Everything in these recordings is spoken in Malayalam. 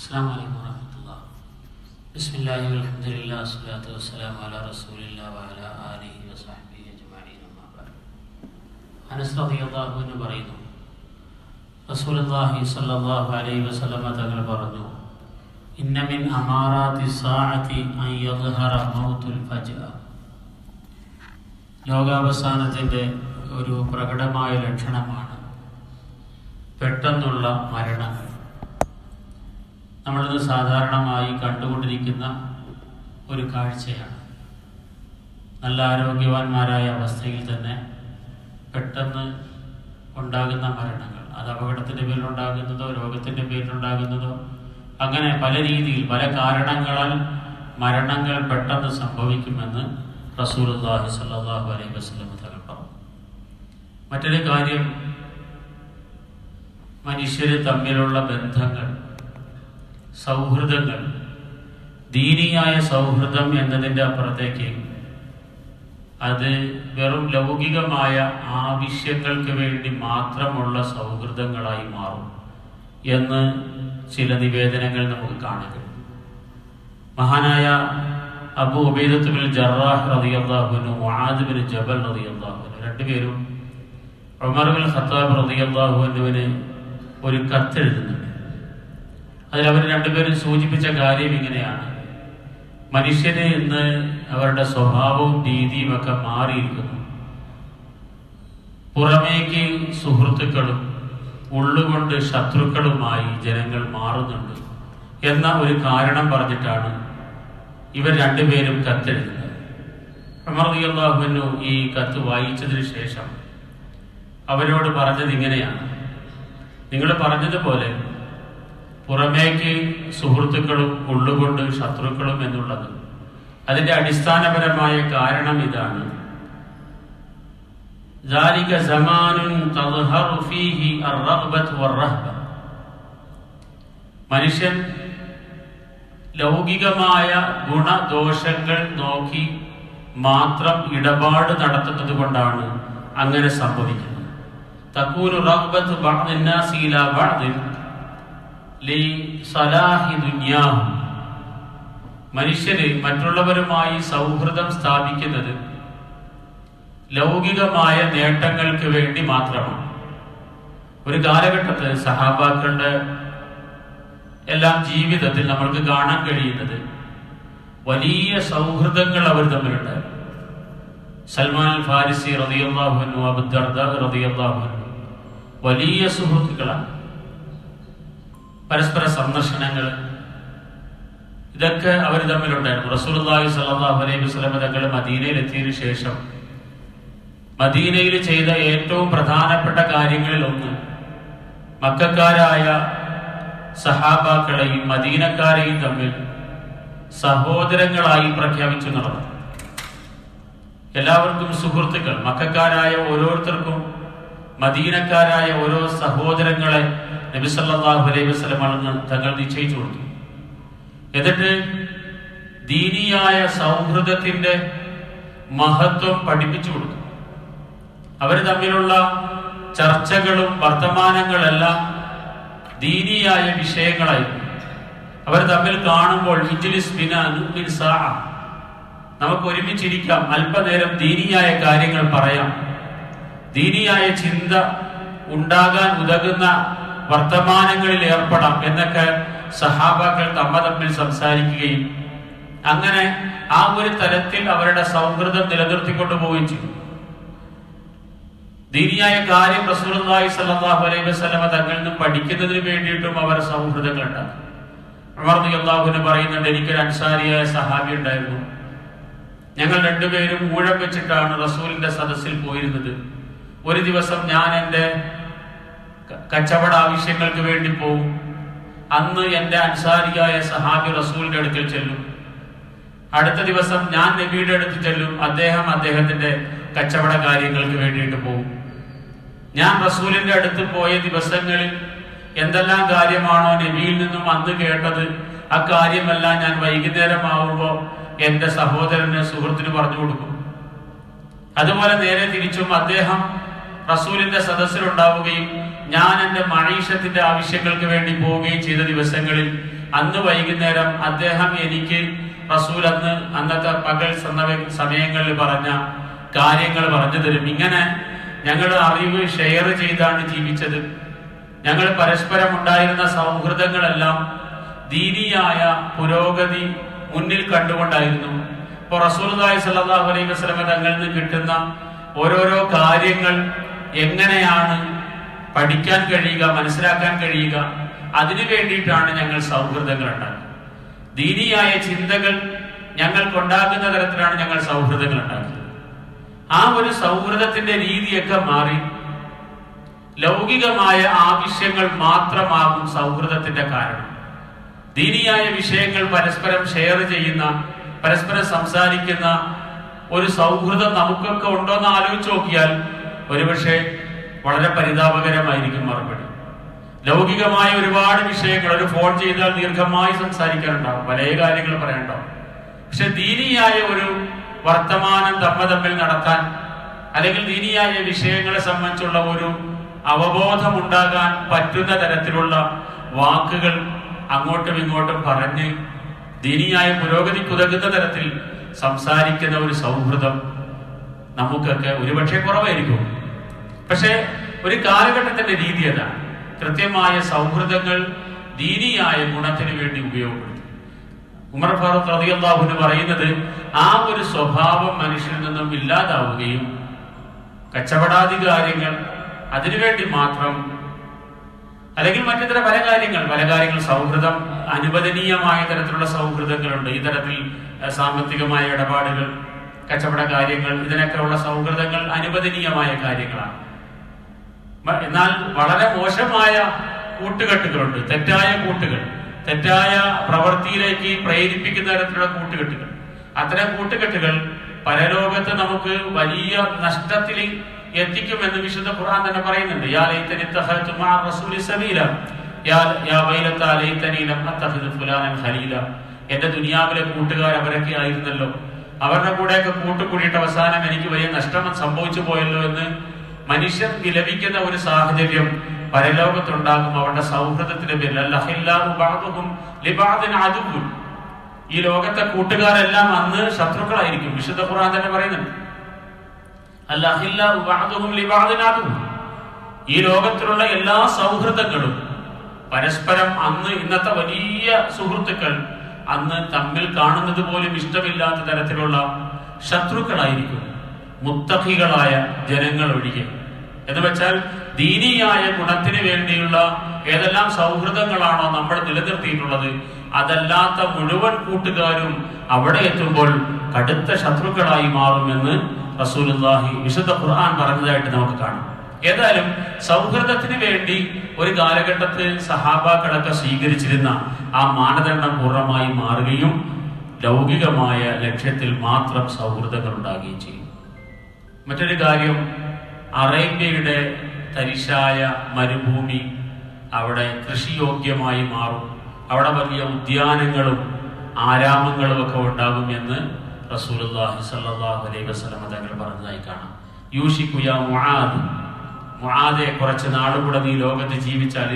السلام عليكم ورحمة الله بسم الله والحمد لله والصلاة والسلام على رسول الله وعلى آله وصحبه أجمعين أما بعد അനസ് റളിയല്ലാഹു അൻഹു പറയുന്നു റസൂലുള്ളാഹി സ്വല്ലല്ലാഹു അലൈഹി വസല്ലമ തങ്ങൾ പറഞ്ഞു ഇന്ന മിൻ അമാറാത്തി സാഅത്തി അൻ യദ്ഹറ മൗത്തുൽ ഫജ്അ ലോകാവസാനത്തിൻ്റെ ഒരു പ്രകടമായ ലക്ഷണമാണ് പെട്ടെന്നുള്ള മരണങ്ങൾ നമ്മളിത് സാധാരണമായി കണ്ടുകൊണ്ടിരിക്കുന്ന ഒരു കാഴ്ചയാണ്. നല്ല ആരോഗ്യവാന്മാരായ അവസ്ഥയിൽ തന്നെ പെട്ടെന്ന് ഉണ്ടാകുന്ന മരണങ്ങൾ. അത് അപകടത്തിന്റെ പേരിലുണ്ടാകുന്നതോ രോഗത്തിന്റെ പേരിലുണ്ടാകുന്നതോ അങ്ങനെ പല രീതിയിൽ പല കാരണങ്ങളാൽ മരണങ്ങൾ പെട്ടെന്ന് സംഭവിക്കുമെന്ന് റസൂലുള്ളാഹി സ്വല്ലല്ലാഹു അലൈഹി വസല്ലം തങ്ങൾ പറഞ്ഞു. മറ്റൊരു കാര്യം മനുഷ്യർ തമ്മിലുള്ള ബന്ധങ്ങൾ സൗഹൃദങ്ങൾ ദീനിയായ സൗഹൃദം എന്നതിന്റെ അപ്പുറത്തേക്ക് അത് വെറും ലൗകികമായ ആവശ്യങ്ങൾക്ക് വേണ്ടി മാത്രമുള്ള സൗഹൃദങ്ങളായി മാറും എന്ന് ചില നിവേദനങ്ങൾ നമുക്ക് കാണുക മഹാനായ അബു ഉബൈദത്തുബിൻ ജറാഹ് റളിയല്ലാഹുവിനു മുഹാദിബിൻ ബിൻ ജബൽ റളിയല്ലാഹുവിനു രണ്ടുപേരും ഉമർ ബിൻ ഖത്താബ് റളിയല്ലാഹുവിനുവിന് ഒരു കത്തെഴുതുന്നുണ്ട്. അതിൽ അവർ രണ്ടുപേരും സൂചിപ്പിച്ച കാര്യം ഇങ്ങനെയാണ്. മനുഷ്യന് ഇന്ന് അവരുടെ സ്വഭാവവും രീതിയും ഒക്കെ മാറിയിരിക്കുന്നു. പുറമേക്ക് സുഹൃത്തുക്കളും ഉള്ളുകൊണ്ട് ശത്രുക്കളുമായി ജനങ്ങൾ മാറുന്നുണ്ട് എന്ന ഒരു കാരണം പറഞ്ഞിട്ടാണ് ഇവർ രണ്ടുപേരും കത്തെഴുതുന്നത്. അമർദിയല്ലാഹുവിനു ഈ കത്ത് വായിച്ചതിന് ശേഷം അവരോട് പറഞ്ഞത് ഇങ്ങനെയാണ്. നിങ്ങൾ പറഞ്ഞതുപോലെ പുറമേക്ക് സുഹൃത്തുക്കളും ഉള്ളുകൊണ്ട് ശത്രുക്കളും എന്നുള്ളത് അതിന്റെ അടിസ്ഥാനപരമായ കാരണം ഇതാണ് ذلك زمان تظهر فيه الرغبة والرهبة മനുഷ്യൻ ലൗകികമായ ഗുണദോഷങ്ങൾ നോക്കി മാത്രം ഇടപാട് നടത്തുന്നത് കൊണ്ടാണ് അങ്ങനെ സംഭവിക്കുന്നത് തക്കൂരു റഗ്ബത്ത് മനുഷ്യന് മറ്റുള്ളവരുമായി സൗഹൃദം സ്ഥാപിക്കുന്നത് ലൗകികമായ നേട്ടങ്ങൾക്ക് വേണ്ടി മാത്രമാണ്. ഒരു കാലഘട്ടത്തിൽ സഹാബാക്കളുടെ എല്ലാം ജീവിതത്തിൽ നമ്മൾക്ക് കാണാൻ കഴിയുന്നത് വലിയ സൗഹൃദങ്ങൾ അവർ തമ്മിലുണ്ട്. സൽമാൻ ഫാരിസി റതിയാഹുനു അബുദർദ റതിയാഹുനു വലിയ സുഹൃത്തുക്കളാണ്. പരസ്പര സന്ദർശനങ്ങൾ. ഇതൊക്കെ അവർ തമ്മിലുണ്ടായിരുന്നു. റസൂലുള്ളാഹി സ്വല്ലല്ലാഹു അലൈഹി വസല്ലം തങ്ങൾ മദീനയിൽ എത്തിയതിനു ശേഷം മദീനയിൽ ചെയ്ത ഏറ്റവും പ്രധാനപ്പെട്ട കാര്യങ്ങളിൽ ഒന്ന് മക്കാരായ സഹാബാക്കളെയും മദീനക്കാരെയും തമ്മിൽ സഹോദരങ്ങളായി പ്രഖ്യാപിച്ചു നടന്നു. എല്ലാവർക്കും സുഹൃത്തുക്കൾ മക്കാരായ ഓരോരുത്തർക്കും മദീനക്കാരായ ഓരോ സഹോദരങ്ങളെ നബിസല്ലാഹു അലൈഹി വസ്ലമാണെന്ന് തങ്ങൾ നിശ്ചയിച്ചു കൊടുത്തു. എന്നിട്ട് ദീനിയായ സൗഹൃദത്തിന്റെ മഹത്വം പഠിപ്പിച്ചു കൊടുത്തു. അവർ തമ്മിലുള്ള ചർച്ചകളും വർത്തമാനങ്ങളെല്ലാം ദീനിയായ വിഷയങ്ങളായിരുന്നു. അവർ തമ്മിൽ കാണുമ്പോൾ. നമുക്ക് ഒരുമിച്ചിരിക്കാം അല്പനേരം ദീനിയായ കാര്യങ്ങൾ പറയാം. ദീനിയായ ചിന്ത ഉണ്ടാകാൻ ഉതകുന്ന വർത്തമാനങ്ങളിൽ ഏർപ്പെടാം എന്നൊക്കെ സഹാബാക്കൾ തമ്മ തമ്മിൽ സംസാരിക്കുകയും അങ്ങനെ ആ ഒരു തരത്തിൽ അവരുടെ സൗഹൃദം നിലനിർത്തിക്കൊണ്ടു പോവുകയും ചെയ്തു. ദീനിയായ കാര്യം റസൂലുള്ളാഹി സല്ലാഹു അലൈഹി വസല്ലമ തങ്ങളിൽ നിന്ന് പഠിക്കുന്നതിന് വേണ്ടിയിട്ടും അവർ സൗഹൃദങ്ങൾ ഉണ്ടാക്കി. റളിയല്ലാഹുവിന് പറയുന്നുണ്ട് എനിക്കൊരു അൻസാരിയായ സഹാബി ഉണ്ടായിരുന്നു. ഞങ്ങൾ രണ്ടുപേരും ഊഴം വെച്ചിട്ടാണ് റസൂലിന്റെ സദസ്സിൽ പോയിരുന്നത്. ഒരു ദിവസം ഞാൻ എന്റെ കച്ചവട ആവശ്യങ്ങൾക്ക് വേണ്ടി പോകും അന്ന് എന്റെ അൻസാരിയായ സഹാബി റസൂലിന്റെ അടുക്കൽ ചെല്ലും. അടുത്ത ദിവസം ഞാൻ നബിയുടെ അടുത്ത് ചെല്ലും. അദ്ദേഹം അദ്ദേഹത്തിന്റെ കച്ചവട കാര്യങ്ങൾക്ക് വേണ്ടിയിട്ട് പോകും ഞാൻ റസൂലിന്റെ അടുത്ത് പോയ ദിവസങ്ങളിൽ എന്തെല്ലാം കാര്യമാണോ നബിയിൽ നിന്നും അന്ന് കേട്ടത് ആ കാര്യമെല്ലാം ഞാൻ വൈകുന്നേരമാവുമ്പോൾ എന്റെ സഹോദരന് സുഹൃത്തിന് പറഞ്ഞു കൊടുക്കും. അതുപോലെ നേരെ തിരിച്ചും അദ്ദേഹം റസൂലിന്റെ സദസ്സിലുണ്ടാവുകയും ഞാൻ എന്റെ മഴീഷത്തിന്റെ ആവശ്യങ്ങൾക്ക് വേണ്ടി പോവുകയും ചെയ്ത ദിവസങ്ങളിൽ അന്ന് വൈകുന്നേരം അദ്ദേഹം എനിക്ക് റസൂൽ അന്ന് അന്നത്തെ പകൽ സമയ- സമയങ്ങളിൽ പറഞ്ഞ കാര്യങ്ങൾ പറഞ്ഞു തരും. ഇങ്ങനെ ഞങ്ങൾ അറിവ് ഷെയർ ചെയ്താണ് ജീവിച്ചത്. ഞങ്ങൾ പരസ്പരം ഉണ്ടായിരുന്ന സൗഹൃദങ്ങളെല്ലാം ദീനിയായ പുരോഗതി മുന്നിൽ കണ്ടുകൊണ്ടായിരുന്നു. ഇപ്പൊ റസൂൽദായ് സല്ലാഹു അലൈഹി വസ്ലമ തങ്ങളിൽ നിന്ന് കിട്ടുന്ന ഓരോരോ കാര്യങ്ങൾ എങ്ങനെയാണ് പഠിക്കാൻ കഴിയുക മനസ്സിലാക്കാൻ കഴിയുക അതിനു വേണ്ടിയിട്ടാണ് ഞങ്ങൾ സൗഹൃദങ്ങൾ ഉണ്ടാക്കുന്നത്. ദീനിയായ ചിന്തകൾ ഞങ്ങൾക്കുണ്ടാകുന്ന തരത്തിലാണ് ഞങ്ങൾ സൗഹൃദങ്ങൾ ഉണ്ടാക്കുന്നത്. ആ ഒരു സൗഹൃദത്തിന്റെ രീതിയൊക്കെ മാറി ലൗകികമായ ആവശ്യങ്ങൾ മാത്രമാകും സൗഹൃദത്തിന്റെ കാരണം. ദീനിയായ വിഷയങ്ങൾ പരസ്പരം ഷെയർ ചെയ്യുന്ന പരസ്പരം സംസാരിക്കുന്ന ഒരു സൗഹൃദം നമുക്കൊക്കെ ഉണ്ടോ എന്ന് ആലോചിച്ച് നോക്കിയാൽ ഒരുപക്ഷെ വളരെ പരിതാപകരമായിരിക്കും മറുപടി. ലൗകികമായ ഒരുപാട് വിഷയങ്ങൾ ഒരു ഫോൺ ചെയ്താൽ ദീർഘമായി സംസാരിക്കാനുണ്ടാവും പല കാര്യങ്ങൾ പറയാനുണ്ടാവും പക്ഷെ ദീനിയായ ഒരു വർത്തമാനം തമ്മ തമ്മിൽ നടത്താൻ അല്ലെങ്കിൽ ദീനിയായ വിഷയങ്ങളെ സംബന്ധിച്ചുള്ള ഒരു അവബോധം ഉണ്ടാകാൻ പറ്റുന്ന തരത്തിലുള്ള വാക്കുകൾ അങ്ങോട്ടും ഇങ്ങോട്ടും പറഞ്ഞ് ദീനിയായ പുരോഗതിക്കുതകുന്ന തരത്തിൽ സംസാരിക്കുന്ന ഒരു സൗഹൃദം നമുക്കൊക്കെ ഒരുപക്ഷെ കുറവായിരിക്കും. പക്ഷേ ഒരു കാലഘട്ടത്തിന്റെ രീതി അതാണ് കൃത്യമായ സൗഹൃദങ്ങൾ ദീനിയായ ഗുണത്തിന് വേണ്ടി ഉപയോഗപ്പെടുത്തും. ഉമർ ഫാറൂഖ് റതിയല്ലാഹുന് പറയുന്നത് ആ ഒരു സ്വഭാവം മനുഷ്യനിൽ നിന്നും ഇല്ലാതാവുകയും കച്ചവടാധികാര്യങ്ങൾ അതിനുവേണ്ടി മാത്രം അല്ലെങ്കിൽ മറ്റുതര പല കാര്യങ്ങൾ പല കാര്യങ്ങൾ സൗഹൃദം അനുവദനീയമായ തരത്തിലുള്ള സൗഹൃദങ്ങളുണ്ട്. ഈ തരത്തിൽ അഹ്, സാമ്പത്തികമായ ഇടപാടുകൾ കച്ചവട കാര്യങ്ങൾ ഇതിനൊക്കെ ഉള്ള സൗഹൃദങ്ങൾ അനുവദനീയമായ കാര്യങ്ങളാണ്. എന്നാൽ വളരെ മോശമായ കൂട്ടുകെട്ടുകളുണ്ട്. തെറ്റായ കൂട്ടുകൾ. തെറ്റായ പ്രവൃത്തിയിലേക്ക് പ്രേരിപ്പിക്കുന്ന തരത്തിലുള്ള കൂട്ടുകെട്ടുകൾ. അത്തരം കൂട്ടുകെട്ടുകൾ പരലോകത്ത് നമുക്ക് വലിയ നഷ്ടത്തിൽ എത്തിക്കുമെന്ന് വിശുദ്ധ ഖുർആൻ തന്നെ പറയുന്നുണ്ട്. യാ മഅ റസൂലി സബീല. യാ ദുനിയാവിലെ കൂട്ടുകാർ അവരൊക്കെ ആയിരുന്നല്ലോ. അവരുടെ കൂടെയൊക്കെ കൂട്ടുകൂടിയിട്ട് അവസാനം എനിക്ക് വലിയ നഷ്ടം സംഭവിച്ചു പോയല്ലോ എന്ന് മനുഷ്യൻ വിലപിക്കുന്ന ഒരു സാഹചര്യം പരലോകത്തുണ്ടാകും. അവരുടെ സൗഹൃദത്തിന്റെ പേരിൽ ലിബഅദിൻ ഈ ലോകത്തെ കൂട്ടുകാരെല്ലാം അന്ന് ശത്രുക്കളായിരിക്കും. വിശുദ്ധ ഖുർആൻ തന്നെ പറയുന്നുണ്ട്. ഈ ലോകത്തിലുള്ള എല്ലാ സൗഹൃദങ്ങളും പരസ്പരം അന്ന് ഇന്നത്തെ വലിയ സുഹൃത്തുക്കൾ അന്ന് തമ്മിൽ കാണുന്നത് പോലും ഇഷ്ടമില്ലാത്ത തരത്തിലുള്ള ശത്രുക്കളായിരിക്കും. മുത്തഹികളായ ജനങ്ങൾ ഒഴികെ എന്ന് വെച്ചാൽ ദീനിയായ ഗുണത്തിന് വേണ്ടിയുള്ള ഏതെല്ലാം സൗഹൃദങ്ങളാണോ നമ്മൾ നിലനിർത്തിയിട്ടുള്ളത് അതല്ലാത്ത മുഴുവൻ കൂട്ടുകാരും അവിടെ എത്തുമ്പോൾ കടുത്ത ശത്രുക്കളായി മാറുമെന്ന് റസൂലുള്ളാഹി വിശുദ്ധ ഖുർആൻ പറഞ്ഞതായിട്ട് നമുക്ക് കാണാം. ഏതായാലും സൗഹൃദത്തിന് വേണ്ടി ഒരു കാലഘട്ടത്തിൽ സഹാബാക്കളൊക്കെ സ്വീകരിച്ചിരുന്ന ആ മാനദണ്ഡം പൂർണമായി മാറുകയും ലൗകികമായ ലക്ഷ്യത്തിൽ മാത്രം സൗഹൃദങ്ങൾ ഉണ്ടാകുകയും ചെയ്യും മറ്റൊരു കാര്യം അറേബ്യയുടെ തരിശായ മരുഭൂമി അവിടെ കൃഷിയോഗ്യമായി മാറും. അവിടെ വലിയ ഉദ്യാനങ്ങളും ആരാമങ്ങളും ഒക്കെ ഉണ്ടാകും എന്ന് റസൂലുള്ളാഹി സല്ലാഹു അലൈഹി വസല്ലം തങ്ങൾ പറഞ്ഞതായി കാണാം. യൂഷിക്കുയ മുആദ്. മുആദെ കുറച്ച് നാളും കൂടെ നീ ലോകത്ത് ജീവിച്ചാൽ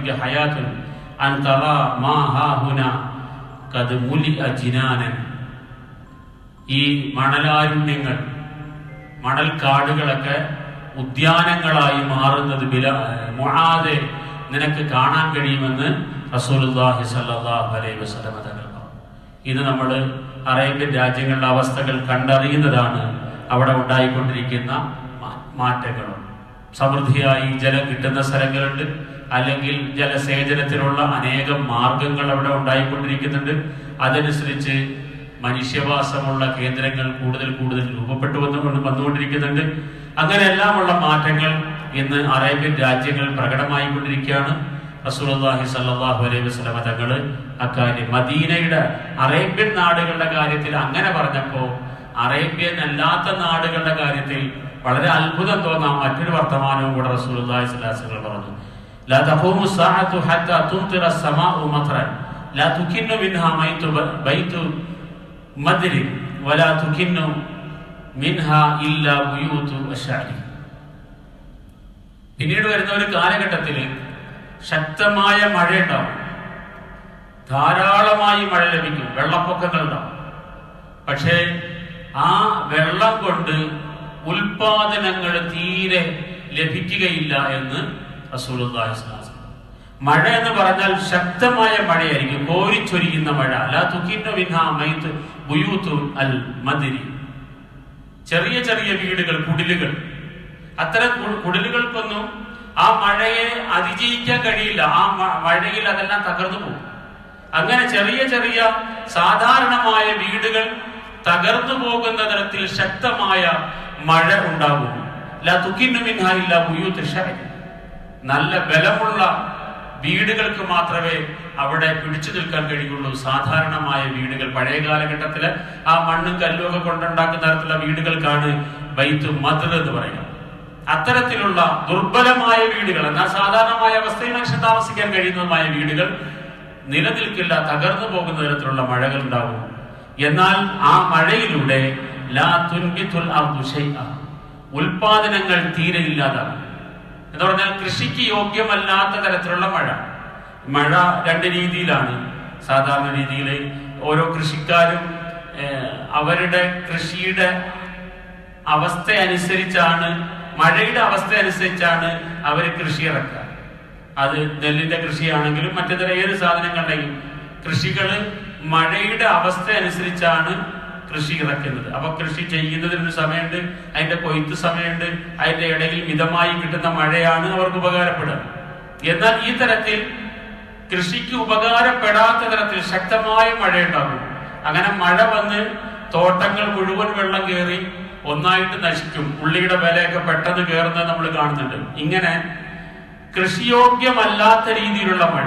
ബിക ഹയാത്തുൻ അൻ മാ മുലിഅ ജിനാനൻ. ഈ മണലാരുണ്യങ്ങൾ മണൽക്കാടുകളൊക്കെ ഉദ്യാനങ്ങളായി മാറുന്നത് വില മുആദെ നിനക്ക് കാണാൻ കഴിയുമെന്ന് റസൂലുള്ളാഹി സല്ലാഹു അലൈഹി വസല്ലം തങ്ങൾ ഇത് നമ്മൾ അറേബ്യൻ രാജ്യങ്ങളുടെ അവസ്ഥകൾ കണ്ടറിയുന്നതാണ് അവിടെ ഉണ്ടായിക്കൊണ്ടിരിക്കുന്ന മാറ്റങ്ങളും. സമൃദ്ധിയായി ജലം കിട്ടുന്ന സ്ഥലങ്ങളുണ്ട് അല്ലെങ്കിൽ ജലസേചനത്തിനുള്ള അനേകം മാർഗങ്ങൾ അവിടെ ഉണ്ടായിക്കൊണ്ടിരിക്കുന്നുണ്ട്. അതനുസരിച്ച് മനുഷ്യവാസമുള്ള കേന്ദ്രങ്ങൾ കൂടുതൽ കൂടുതൽ രൂപപ്പെട്ടു വന്നു വന്നുകൊണ്ടിരിക്കുന്നുണ്ട് അങ്ങനെയെല്ലാമുള്ള മാറ്റങ്ങൾ ഇന്ന് അറേബ്യൻ രാജ്യങ്ങൾ പ്രകടമായിക്കൊണ്ടിരിക്കുകയാണ് റസൂലുള്ളാഹി സ്വല്ലല്ലാഹു അലൈഹി വസല്ലമ തങ്ങൾ അക്കാര്യം മദീനയുടെ അറേബ്യൻ നാടുകളുടെ കാര്യത്തിൽ അങ്ങനെ പറഞ്ഞപ്പോൾ അറേബ്യൻ അല്ലാത്ത നാടുകളുടെ കാര്യത്തിൽ വളരെ അത്ഭുതം തോന്നാം മറ്റൊരു വർത്തമാനവും കൂടെ റസൂലുള്ളാഹി സ്വല്ലല്ലാഹു അലൈഹി വസല്ലം പറഞ്ഞു لا تقوم الساعة حتى تمطر السماء مطرا لا تكن منها ميت بيت മദ്രി വലാ തുഖിന്നു മിൻഹ ഇല്ല ബുയൂത്തു അശാരി പിന്നീട് വരുന്ന ഒരു കാലഘട്ടത്തിൽ ശക്തമായ മഴ ഉണ്ടാവും ധാരാളമായി മഴ ലഭിക്കും വെള്ളപ്പൊക്കങ്ങൾ ഉണ്ടാവും. പക്ഷേ ആ വെള്ളം കൊണ്ട് ഉൽപാദനങ്ങൾ തീരെ ലഭിക്കുകയില്ല എന്ന് റസൂൽ മഴ എന്ന് പറഞ്ഞാൽ ശക്തമായ മഴയായിരിക്കും. കോരിച്ചൊരിയുന്ന മഴ. ലാ തുഖിന്നു മിൻഹാ മൈത്ത് ബുയൂത്തു അൽ മദിരി. ചെറിയ ചെറിയ വീടുകൾ കുടിലുകൾ. അത്തരം കുടിലുകൾക്കൊന്നും ആ മഴയെ അതിജയിക്കാൻ കഴിയില്ല. ആ മഴയിൽ അതെല്ലാം തകർന്നു പോകും. അങ്ങനെ ചെറിയ ചെറിയ സാധാരണമായ വീടുകൾ തകർന്നു പോകുന്ന തരത്തിൽ ശക്തമായ മഴ ഉണ്ടാകും ലാ തുക്കിന്നു മിൻഹാ ഇല്ല ബുയൂത്ത്. നല്ല ബലമുള്ള വീടുകൾക്ക് മാത്രമേ അവിടെ പിടിച്ചു നിൽക്കാൻ കഴിയുള്ളൂ. സാധാരണമായ വീടുകൾ പഴയ കാലഘട്ടത്തിൽ ആ മണ്ണും കല്ലും ഒക്കെ കൊണ്ടുണ്ടാക്കുന്ന തരത്തിലുള്ള വീടുകൾക്കാണ് ബൈത്ത് മദർ എന്ന് പറയുന്നത്. അത്തരത്തിലുള്ള ദുർബലമായ വീടുകൾ എന്നാൽ സാധാരണമായ അവസ്ഥയിൽ മനുഷ്യൻ താമസിക്കാൻ കഴിയുന്നതുമായ വീടുകൾ നിലനിൽക്കില്ല തകർന്നു പോകുന്ന തരത്തിലുള്ള മഴകൾ ഉണ്ടാവും എന്നാൽ ആ മഴയിലൂടെ. ഉൽപാദനങ്ങൾ തീരെ ഇല്ലാതാകും. എന്ന് പറഞ്ഞാൽ കൃഷിക്ക് യോഗ്യമല്ലാത്ത തരത്തിലുള്ള മഴ. മഴ രണ്ട് രീതിയിലാണ്. സാധാരണ രീതിയിൽ ഓരോ കൃഷിക്കാരും അവരുടെ കൃഷിയുടെ അവസ്ഥ അനുസരിച്ചാണ് മഴയുടെ അവസ്ഥ അനുസരിച്ചാണ് അവർ കൃഷി ഇറക്കുക. അത് നെല്ലിന്റെ കൃഷിയാണെങ്കിലും മറ്റേതര ഏത് സാധനങ്ങളുടെയും കൃഷികൾ മഴയുടെ അവസ്ഥ അനുസരിച്ചാണ് കൃഷി ഇറക്കുന്നത്. അപ്പൊ കൃഷി ചെയ്യുന്നതിനൊരു സമയമുണ്ട് അതിന്റെ കൊയ്ത്ത് സമയമുണ്ട് അതിന്റെ ഇടയിൽ മിതമായി കിട്ടുന്ന മഴയാണ് അവർക്ക് ഉപകാരപ്പെടുക. എന്നാൽ ഈ തരത്തിൽ കൃഷിക്ക് ഉപകാരപ്പെടാത്ത തരത്തിൽ ശക്തമായ മഴ ഉണ്ടാകും അങ്ങനെ മഴ വന്ന് തോട്ടങ്ങൾ മുഴുവൻ വെള്ളം കയറി ഒന്നായിട്ട് നശിക്കും. ഉള്ളിയുടെ വിലയൊക്കെ പെട്ടെന്ന് കയറുന്നത് നമ്മൾ കാണുന്നുണ്ട്. ഇങ്ങനെ കൃഷിയോഗ്യമല്ലാത്ത രീതിയിലുള്ള മഴ.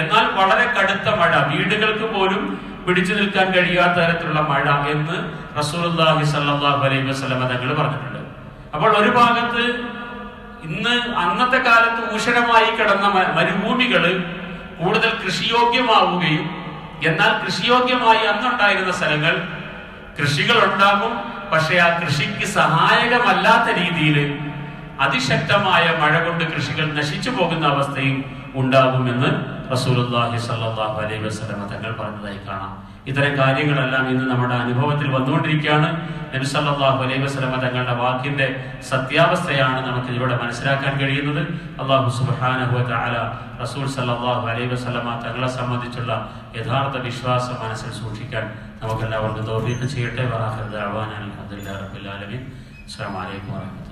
എന്നാൽ വളരെ കടുത്ത മഴ. വീടുകൾക്ക് പോലും പിടിച്ചു നിൽക്കാൻ കഴിയാത്ത തരത്തിലുള്ള മഴ എന്ന് റസൂലുള്ളാഹി സല്ലാഹു അലൈഹി വസ്ലമ തങ്ങൾ പറഞ്ഞിട്ടുണ്ട്. അപ്പോൾ ഒരു ഭാഗത്ത് ഇന്ന് അന്നത്തെ കാലത്ത് ഊഷണമായി കിടന്ന മരുഭൂമികൾ കൂടുതൽ കൃഷിയോഗ്യമാവുകയും എന്നാൽ കൃഷിയോഗ്യമായി അന്നുണ്ടായിരുന്ന സ്ഥലങ്ങൾ കൃഷികൾ ഉണ്ടാകും പക്ഷെ ആ കൃഷിക്ക് സഹായകമല്ലാത്ത രീതിയിൽ അതിശക്തമായ മഴ കൊണ്ട് കൃഷികൾ നശിച്ചു പോകുന്ന അവസ്ഥയും ഉണ്ടാകുമെന്ന് റസൂലുള്ളാഹി സല്ലാഹു അലൈഹി വസ്ലമ തങ്ങൾ പറഞ്ഞതായി കാണാം. ഇത്തരം കാര്യങ്ങളെല്ലാം ഇന്ന് നമ്മുടെ അനുഭവത്തിൽ വന്നുകൊണ്ടിരിക്കുകയാണ്. നബി സല്ലാഹു അലൈഹി വസ്ലമ തങ്ങളുടെ വാക്കിന്റെ സത്യാവസ്ഥയാണ് നമുക്ക് ഇതിലൂടെ മനസ്സിലാക്കാൻ കഴിയുന്നത്. അള്ളാഹു സുബ്ഹാനഹു വ റസൂൽ സല്ലാഹു അലൈഹി വസ്ലമ തങ്ങളെ സംബന്ധിച്ചുള്ള യഥാർത്ഥ വിശ്വാസം മനസ്സിൽ സൂക്ഷിക്കാൻ നമുക്ക് എല്ലാവർക്കും തൗഫീഖ് ചെയ്യട്ടെ. അൽഹംദുലില്ലാഹി റബ്ബിൽ ആലമീൻ. അസ്സലാമു അലൈക്കും വറഹ്മത്തുള്ളാഹി